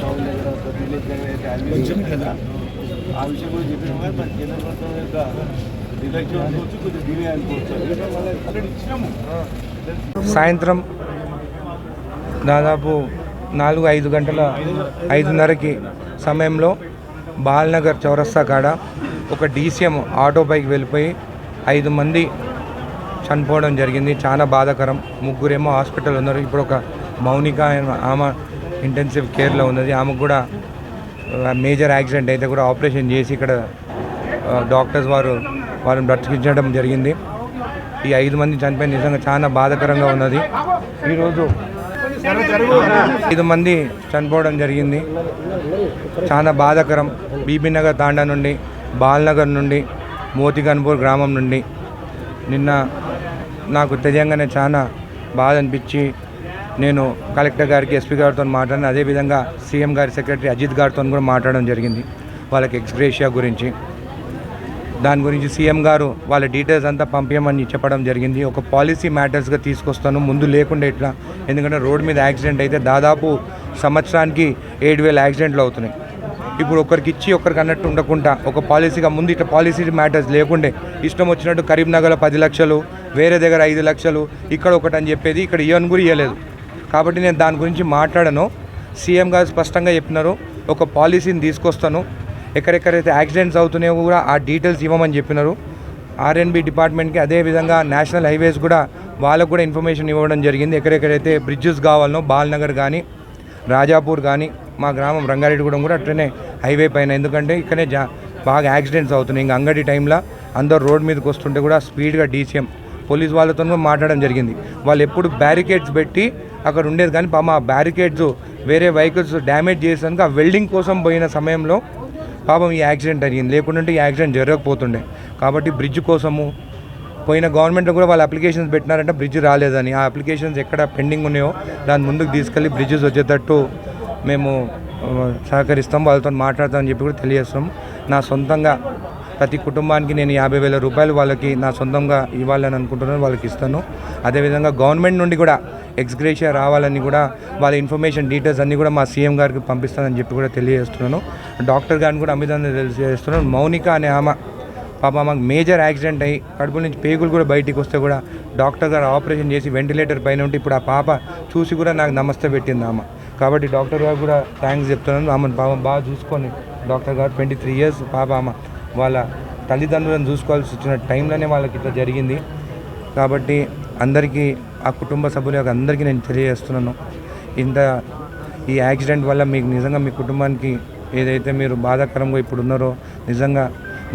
Town దగ్గర village దగ్గర అయితే ఆ విషయం కూడా మన కేంద్ర ప్రభుత్వం యొక్క నిర్లక్ష్యం అనుకోవచ్చు కొద్దిగా డిలే అనుకోవచ్చు ఆల్రెడీ ఇచ్చినాము సాయంత్రం దాదాపు నాలుగు ఐదు గంటల ఐదున్నరకి సమయంలో బాల్నగర్ చౌరస్తా కాడ ఒక డీసీఎం ఆటో బైక్ వెళ్ళిపోయి ఐదు మంది చనిపోవడం జరిగింది. చాలా బాధాకరం. ముగ్గురేమో హాస్పిటల్ ఉన్నారు. ఇప్పుడు ఒక మౌనిక ఆమె ఇంటెన్సివ్ కేర్లో ఉన్నది. ఆమెకు కూడా మేజర్ యాక్సిడెంట్ అయితే కూడా ఆపరేషన్ చేసి ఇక్కడ డాక్టర్స్ వారు వారిని బ్రతికించడం జరిగింది. ఈ ఐదు మంది చనిపోయిన నిజంగా చాలా బాధాకరంగా ఉన్నది. ఈరోజు ఐదు మంది చనిపోవడం జరిగింది. చాలా బాధాకరం. బీబీ నగర్ తాండా నుండి బాల్నగర్ నుండి మోతిగన్పూర్ గ్రామం నుండి. నిన్న నాకు తెలియంగానే చాలా బాధ అనిపించి నేను కలెక్టర్ గారికి ఎస్పీ గారితో మాట్లాడిన అదేవిధంగా సీఎం గారి సెక్రటరీ అజిత్ గారితో కూడా మాట్లాడడం జరిగింది వాళ్ళకి ఎక్స్గ్రేషియా గురించి. దాని గురించి సీఎం గారు వాళ్ళ డీటెయిల్స్ అంతా పంపించమని చెప్పడం జరిగింది. ఒక పాలసీ మ్యాటర్స్గా తీసుకొస్తాను ముందు లేకుండా ఇట్లా ఎందుకంటే రోడ్ మీద యాక్సిడెంట్ అయితే దాదాపు సంవత్సరానికి ఏడు వేల యాక్సిడెంట్లు అవుతున్నాయి. ఇప్పుడు ఒకరికి ఇచ్చి ఒకరికి అన్నట్టు ఉండకుండా ఒక పాలసీగా ముందు ఇట్లా పాలసీ మ్యాటర్స్ లేకుండే ఇష్టం వచ్చినట్టు కరీంనగర్లో పది లక్షలు వేరే దగ్గర ఐదు లక్షలు ఇక్కడ ఒకటి అని చెప్పేది ఇక్కడ ఇవ్వని కూడా ఇవ్వలేదు కాబట్టి నేను దాని గురించి మాట్లాడను. సీఎం గారు స్పష్టంగా చెప్పినారు ఒక పాలసీని తీసుకొస్తాను. ఎక్కడెక్కడైతే యాక్సిడెంట్స్ అవుతున్నాయో కూడా ఆ డీటెయిల్స్ ఇవ్వమని చెప్పినారు. ఆర్ఎన్బి డిపార్ట్మెంట్కి అదేవిధంగా నేషనల్ హైవేస్ కూడా వాళ్ళకు కూడా ఇన్ఫర్మేషన్ ఇవ్వడం జరిగింది. ఎక్కడెక్కడైతే బ్రిడ్జెస్ కావాలనో బాల్నగర్ కానీ రాజాపూర్ కానీ మా గ్రామం రంగారెడ్డిగూడెం కూడా అట్లనే హైవే పైన. ఎందుకంటే ఇక్కడనే జా బాగా యాక్సిడెంట్స్ అవుతున్నాయి. ఇంకా అంగడి టైంలో అందరు రోడ్ మీదకి వస్తుంటే కూడా స్పీడ్గా డీసీఎం పోలీస్ వాళ్ళతో మాట్లాడడం జరిగింది. వాళ్ళు ఎప్పుడు బ్యారికేడ్స్ పెట్టి అక్కడ ఉండేది. కానీ పాపం ఆ బ్యారికేడ్స్ వేరే వెహికల్స్ డ్యామేజ్ చేసేందుకు ఆ వెల్డింగ్ కోసం పోయిన సమయంలో పాపం ఈ యాక్సిడెంట్ అయ్యింది లేకుంటే ఈ యాక్సిడెంట్ జరగకపోతుండే. కాబట్టి బ్రిడ్జ్ కోసము పోయిన గవర్నమెంట్లో కూడా వాళ్ళు అప్లికేషన్స్ పెట్టినారంటే బ్రిడ్జ్ రాలేదని. ఆ అప్లికేషన్స్ ఎక్కడ పెండింగ్ ఉన్నాయో దాని ముందుకు తీసుకెళ్ళి బ్రిడ్జెస్ వచ్చేటట్టు మేము సహకరిస్తాం. వాళ్ళతో మాట్లాడతామని చెప్పి కూడా తెలియజేస్తాం నా సొంతంగా ప్రతి కుటుంబానికి నేను యాభై వేల రూపాయలు వాళ్ళకి నా సొంతంగా ఇవ్వాలని అనుకుంటున్నాను వాళ్ళకి ఇస్తాను. అదేవిధంగా గవర్నమెంట్ నుండి కూడా ఎక్స్గ్రేషియా రావాలని కూడా వాళ్ళ ఇన్ఫర్మేషన్ డీటెయిల్స్ అన్నీ కూడా మా సీఎం గారికి పంపిస్తానని చెప్పి కూడా తెలియజేస్తున్నాను. డాక్టర్ గారిని కూడా అమితంగా తెలియజేస్తున్నాను. మౌనిక అనే ఆమె పాప మాకు మేజర్ యాక్సిడెంట్ అయ్యి కడుపు నుంచి పేగులు కూడా బయటికి వస్తే కూడా డాక్టర్ గారు ఆపరేషన్ చేసి వెంటిలేటర్ పైన ఉంటే ఇప్పుడు ఆ పాప చూసి కూడా నాకు నమస్తే పెట్టింది ఆమె. కాబట్టి డాక్టర్ గారు కూడా థ్యాంక్స్ చెప్తున్నాను. ఆమెను పాపం బాగా చూసుకొని డాక్టర్ గారు ట్వంటీ త్రీ ఇయర్స్ పాప ఆమె వాళ్ళ తల్లిదండ్రులను చూసుకోవాల్సి వచ్చిన టైంలోనే వాళ్ళకి ఇట్లా జరిగింది. కాబట్టి అందరికీ ఆ కుటుంబ సభ్యుల యొక్క అందరికీ నేను తెలియజేస్తున్నాను. ఇంత ఈ యాక్సిడెంట్ వల్ల మీకు నిజంగా మీ కుటుంబానికి ఏదైతే మీరు బాధాకరంగా ఇప్పుడు ఉన్నారో నిజంగా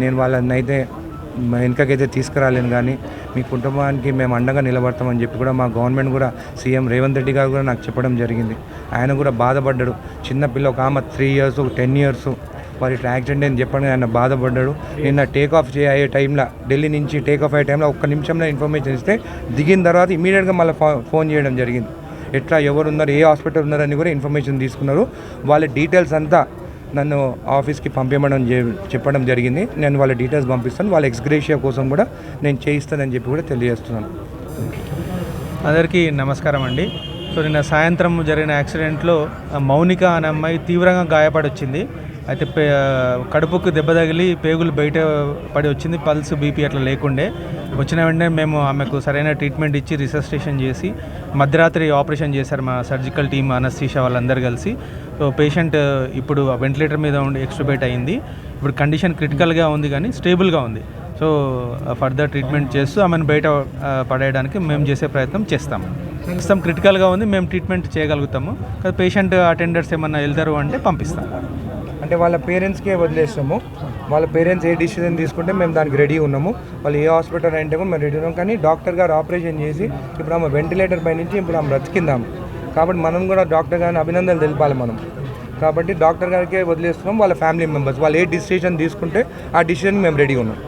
నేను వాళ్ళని అయితే వెనుకకైతే తీసుకురాలేను కానీ మీ కుటుంబానికి మేము అండగా నిలబడతామని చెప్పి కూడా మా గవర్నమెంట్ కూడా సీఎం రేవంత్ రెడ్డి గారు కూడా నాకు చెప్పడం జరిగింది. ఆయన కూడా బాధపడ్డాడు. చిన్నపిల్ల ఒక ఆమె త్రీ ఇయర్స్ టెన్ ఇయర్స్ వారి ఇట్లా యాక్సిడెంట్ అని చెప్పండి ఆయన బాధపడ్డాడు. నిన్న టేక్ ఆఫ్ చే అయ్యే టైంలో ఢిల్లీ నుంచి టేక్ ఆఫ్ అయ్యే టైంలో ఒక్క నిమిషంలో ఇన్ఫర్మేషన్ ఇస్తే దిగిన తర్వాత ఇమీడియట్గా మళ్ళీ ఫోన్ చేయడం జరిగింది. ఎట్లా ఎవరు ఉన్నారు ఏ హాస్పిటల్ ఉన్నారని కూడా ఇన్ఫర్మేషన్ తీసుకున్నారు. వాళ్ళ డీటెయిల్స్ అంతా నన్ను ఆఫీస్కి పంపించడం చెప్పడం జరిగింది. నేను వాళ్ళ డీటెయిల్స్ పంపిస్తాను. వాళ్ళ ఎక్స్గ్రేషియా కోసం కూడా నేను చేయిస్తానని చెప్పి కూడా తెలియజేస్తున్నాను. అందరికీ నమస్కారం అండి. సో నిన్న సాయంత్రం జరిగిన యాక్సిడెంట్లో మౌనిక అనే అమ్మాయి తీవ్రంగా గాయపడొచ్చింది అయితే కడుపుకు దెబ్బ తగిలి పేగులు బయట పడి వచ్చింది పల్స్ బీపీ అట్లా లేకుండే. వచ్చిన వెంటనే మేము ఆమెకు సరైన ట్రీట్మెంట్ ఇచ్చి రిసస్టేషన్ చేసి మధ్యరాత్రి ఆపరేషన్ చేశారు మా సర్జికల్ టీమ్ అనస్థీషా వాళ్ళందరూ కలిసి. సో పేషెంట్ ఇప్పుడు వెంటిలేటర్ మీద ఉండి ఎక్స్ట్రబేట్ అయింది. ఇప్పుడు కండిషన్ క్రిటికల్గా ఉంది కానీ స్టేబుల్గా ఉంది. సో ఫర్దర్ ట్రీట్మెంట్ చేస్తూ ఆమెను బయట పడేయడానికి మేము చేసే ప్రయత్నం చేస్తాము. ప్రస్తుతం క్రిటికల్గా ఉంది మేము ట్రీట్మెంట్ చేయగలుగుతాము. కానీ పేషెంట్ అటెండర్స్ ఏమన్నా వెళ్తారు అంటే పంపిస్తాం అంటే వాళ్ళ పేరెంట్స్కే వదిలేస్తాము వాళ్ళ పేరెంట్స్ ఏ డిసిజన్ తీసుకుంటే మేము దానికి రెడీ ఉన్నాము. వాళ్ళు ఏ హాస్పిటల్ అంటే మేము రెడీ ఉన్నాం కానీ డాక్టర్ గారు ఆపరేషన్ చేసి ఇప్పుడు ఆమె వెంటిలేటర్ పై నుంచి ఇప్పుడు ఆమె బ్రతికిందాము. కాబట్టి మనం కూడా డాక్టర్ గారిని అభినందనలు తెలిపాలి మనం. కాబట్టి డాక్టర్ గారికే వదిలేస్తున్నాం. వాళ్ళ ఫ్యామిలీ మెంబర్స్ వాళ్ళు ఏ డిసిషన్ తీసుకుంటే ఆ డిసిజన్కి మేము రెడీ ఉన్నాం.